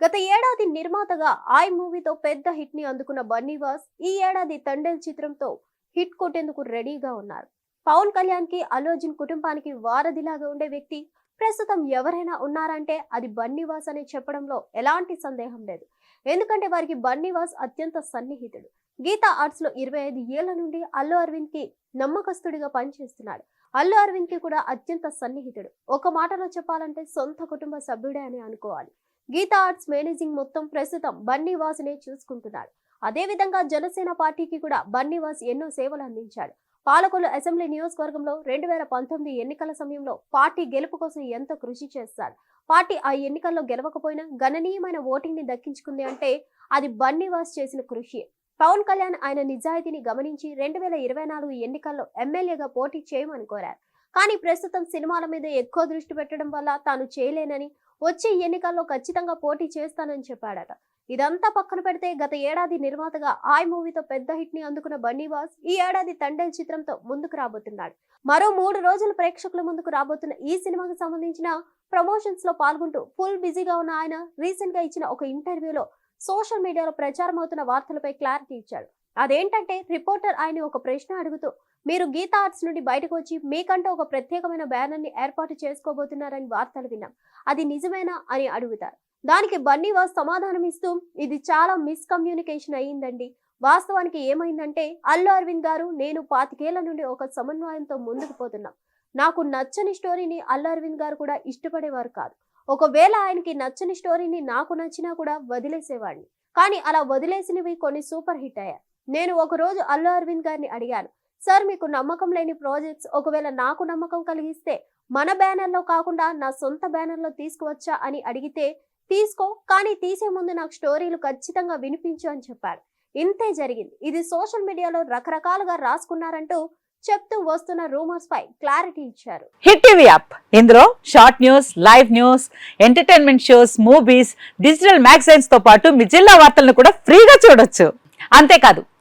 గత ఏడాది నిర్మాతగా ఆయ్ మూవీతో పెద్ద హిట్ని అందుకున్న బన్నీవాస్ ఈ ఏడాది తండెల్ చిత్రంతో హిట్ కొట్టేందుకు రెడీగా ఉన్నారు. పవన్ కళ్యాణ్కి అల్లు కుటుంబానికి వారధిలాగా ఉండే వ్యక్తి ప్రస్తుతం ఎవరైనా ఉన్నారంటే అది బన్నీవాస్ అని చెప్పడంలో ఎలాంటి సందేహం లేదు. ఎందుకంటే వారికి బన్నీవాస్ అత్యంత సన్నిహితుడు. గీతా ఆర్ట్స్లో ఇరవై ఐదు ఏళ్ళ నుండి అల్లు అరవింద్కి నమ్మకస్తుడిగా పనిచేస్తున్నాడు. అల్లు అరవింద్కి కూడా అత్యంత సన్నిహితుడు. ఒక మాటలో చెప్పాలంటే సొంత కుటుంబ సభ్యుడే అని అనుకోవాలి. గీతా ఆర్ట్స్ మేనేజింగ్ మొత్తం ప్రస్తుతం బన్నీవాసునే చూసుకుంటున్నాడు. అదేవిధంగా జనసేన పార్టీకి కూడా బన్నీవాస్ ఎన్నో సేవలు అందించాడు. పాలకొల్లు అసెంబ్లీ నియోజకవర్గంలో రెండు వేల పంతొమ్మిది ఎన్నికల సమయంలో పార్టీ గెలుపు కోసం ఎంతో కృషి చేస్తాడు పార్టీ ఆ ఎన్నికల్లో గెలవకపోయినా గణనీయమైన ఓటింగ్ని దక్కించుకుంది అంటే అది బన్నీవాస్ చేసిన కృషి. పవన్ కళ్యాణ్ ఆయన నిజాయితీని గమనించి రెండు వేల ఇరవై నాలుగు ఎన్నికల్లో ఎమ్మెల్యేగా పోటీ చేయమని కోరారు. కానీ ప్రస్తుతం సినిమాల మీద ఎక్కువ దృష్టి పెట్టడం వల్ల తాను చేయలేనని వచ్చే ఎన్నికల్లో ఖచ్చితంగా పోటీ చేస్తానని చెప్పాడట. ఇదంతా పక్కన పెడితే గత ఏడాది నిర్మాతగా ఆయ్ మూవీతో పెద్ద హిట్ని అందుకున్న బన్నీవాస్ ఈ ఏడాది తండేల్ చిత్రంతో ముందుకు రాబోతున్నాడు. మరో మూడు రోజులు ప్రేక్షకుల ముందుకు రాబోతున్న ఈ సినిమాకు సంబంధించిన ప్రమోషన్స్లో పాల్గొంటూ ఫుల్ బిజీగా ఉన్న ఆయన రీసెంట్గా ఇచ్చిన ఒక ఇంటర్వ్యూలో సోషల్ మీడియాలో ప్రచారం అవుతున్న వార్తలపై క్లారిటీ ఇచ్చాడు. అదేంటంటే రిపోర్టర్ ఆయన ఒక ప్రశ్న అడుగుతూ మీరు గీతా ఆర్ట్స్ నుండి బయటకు వచ్చి మీకంటూ ఒక ప్రత్యేకమైన బ్యానర్ని ఏర్పాటు చేసుకోబోతున్నారని వార్తలు విన్నాం. అది నిజమేనా అని అడుగుతారు. దానికి బన్నీవాస్ సమాధానం ఇస్తూ ఇది చాలా మిస్కమ్యూనికేషన్ అయ్యిందండి. వాస్తవానికి ఏమైందంటే అల్లు అరవింద్ గారు నేను పాతికేళ్ళ నుండి ఒక సమన్వయంతో ముందుకు పోతున్నాం. నాకు నచ్చని స్టోరీని అల్లు అరవింద్ గారు కూడా ఇష్టపడేవారు కాదు. ఒకవేళ ఆయనకి నచ్చని స్టోరీని నాకు నచ్చినా కూడా వదిలేసేవాడిని. కానీ అలా వదిలేసినవి కొన్ని సూపర్ హిట్ అయ్యాయి. నేను ఒక రోజు అల్లు అరవింద్ గారిని అడిగాను సార్ మీకు నమ్మకం లేని ప్రాజెక్ట్స్ ఒకవేళ నాకు నమ్మకం కలిగిస్తే మన బ్యానర్లో కాకుండా నా సొంత బ్యానర్లో తీసుకువచ్చా అని అడిగితే తీసుకో కానీ తీసే ముందు నాకు స్టోరీలు ఖచ్చితంగా వినిపించు అని చెప్పాడు ఇంతే జరిగింది. ఇది సోషల్ మీడియాలో రకరకాలుగా రాసుకున్నారంటూ చెప్తూ వస్తున్న రూమర్స్ పై క్లారిటీ ఇచ్చారు. Hit TV app. ఇందులో short news live news entertainment shows movies digital మ్యాగజైన్స్తో పాటు మీ జిల్లా వార్తలను కూడా ఫ్రీగా చూడొచ్చు. అంతేకాదు